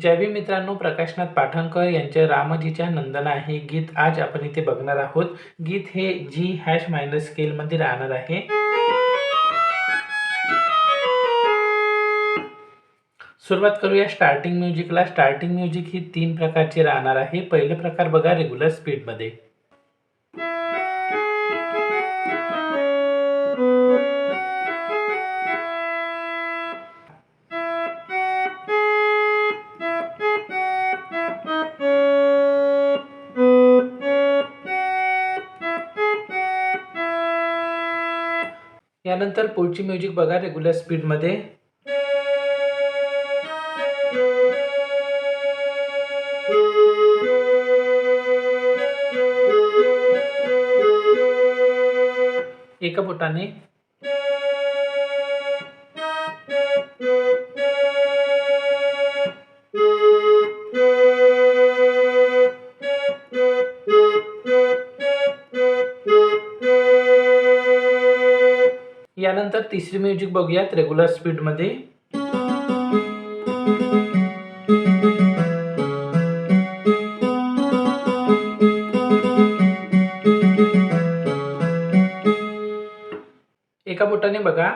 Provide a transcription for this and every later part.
जय मित्रांनो प्रकाशनाथ पाठणकर यांचे रामजीच्या नंदना हे गीत आज आपण इथे बघणार आहोत. गीत हे जी हॅश मायनस स्केलमध्ये राहणार आहे. सुरुवात करूया स्टार्टिंग म्युझिकला. स्टार्टिंग म्युझिक ही तीन प्रकारचे राहणार आहे. पहिले प्रकार बघा रेग्युलर स्पीडमध्ये यानंतर पुढची म्युझिक बघा रेग्युलर स्पीडमध्ये. एका बोटाने यानंतर तिसरी म्युझिक बघूयात रेग्युलर स्पीडमध्ये एका बोटाने बघा.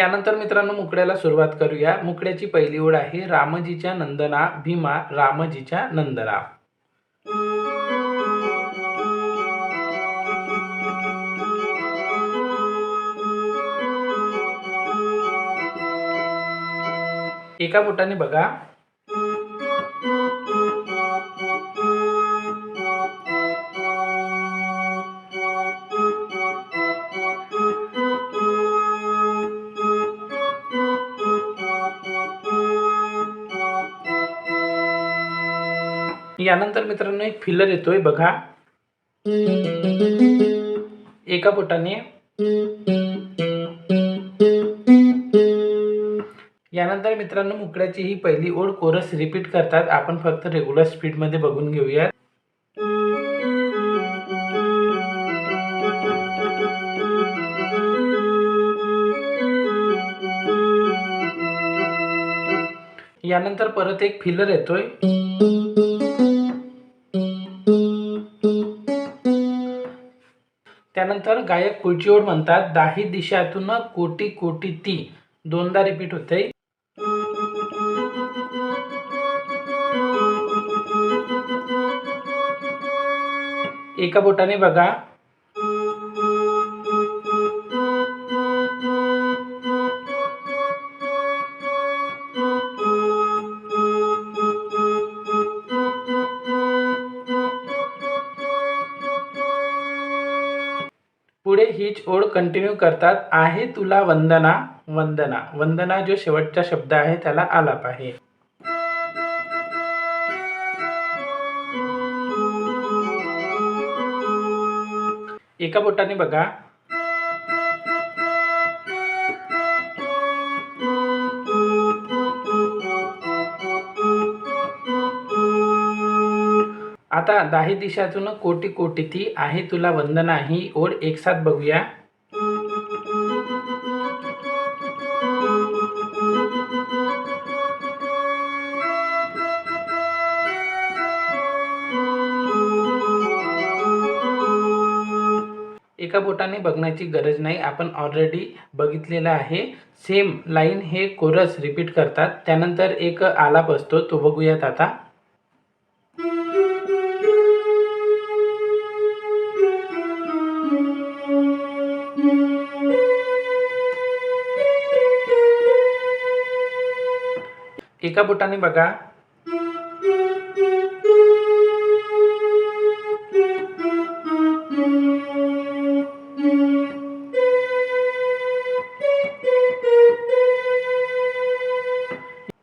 यानंतर मित्रांनो मुकड्याला सुरुवात करूया. मुकड्याची पहिली ओळ आहे रामजीच्या नंदना भीमा रामजीच्या नंदना. एका बोटाने बघा. यानंतर मित्रांनो एक फिलर येतोय बघा. एका बोटाने यानंतर मित्रांनो मुकड्याची ही पहिली ओळ कोरस रिपीट करतात. आपण फक्त रेग्युलर स्पीडमध्ये बघून घेऊया यानंतर परत एक फिलर येतोय. त्यानंतर गायक पुढची म्हणतात दाही दिशातून कोटी कोटी ती. दोनदा रिपीट होते. एका बोटाने बघा. हीच ओळ कंटिन्यू करतात आहे तुला वंदना वंदना. वंदना जो शेवटचा शब्द आहे त्याला आलाप आहे. एका बोटाने बघा आता दाही दिशातून कोटी कोटी ती आहे तुला वंदना ही. ओढ एकसाथ बघूया. एका बोटाने बघण्याची गरज नाही. आपण ऑलरेडी बघितलेलं आहे. सेम लाईन हे कोरस रिपीट करतात. त्यानंतर एक आलाप असतो. तो बघूयात आता. एका बोटाने बघा.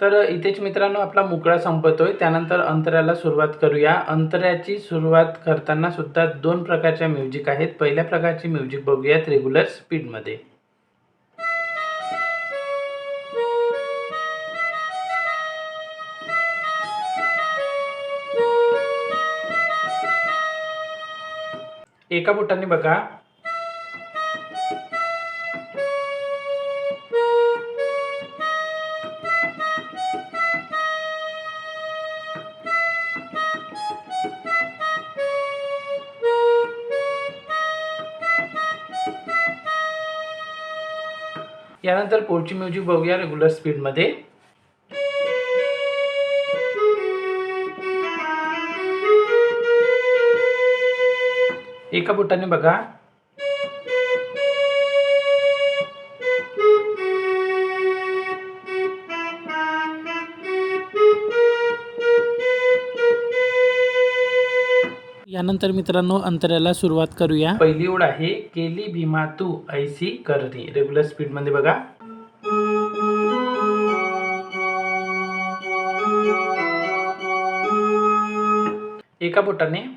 तर इथेच मित्रांनो आपला मुकळा संपतोय. त्यानंतर अंतराला सुरुवात करूया. अंतराची सुरुवात करताना सुद्धा दोन प्रकारच्या म्युझिक आहेत. पहिल्या प्रकारची म्युझिक बघूयात रेग्युलर स्पीडमध्ये. एका बोटाने बघा. यानंतर पुढची म्युझिक बघूया रेग्युलर स्पीडमध्ये एका बोटाने बघा. यानंतर मित्रांनो अंतराला सुरुवात करूया. पहिली ओळ आहे केली भीमा तू ऐसी करणी. रेग्युलर स्पीडमध्ये बघा. एका बोटाने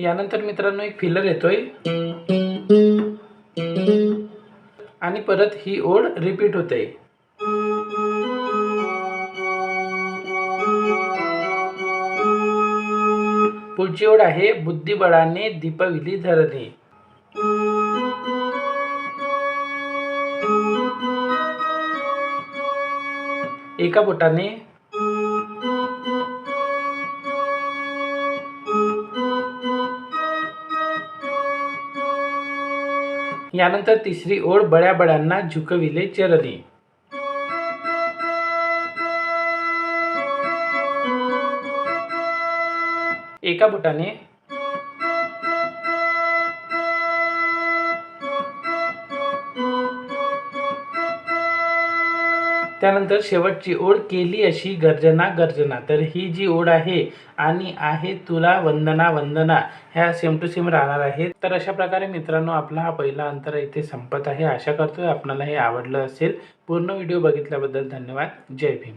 यानंतर मित्रांनो एक फिलर येतोय. आणि परत ही ओळ रिपीट होते. पुढची ओळ आहे बुद्धिबळाने दीपविली धरणे. एका बोटाने यानंतर तिसरी ओळ बड्या बड्यांना झुकविले चरणी एका बोटाने त्यानंतर शेवटची ओळ केली अशी गर्जना गर्जना. तर ही जी ओळ आहे आणि आहे तुला वंदना वंदना ह्या सेम टू सेम राहणार आहेत तर अशा प्रकारे मित्रांनो आपला हा पहिला अंतर इथे संपत आहे. आशा करतोय आपल्याला हे आवडलं असेल. पूर्ण व्हिडिओ बघितल्याबद्दल धन्यवाद. जय भीम.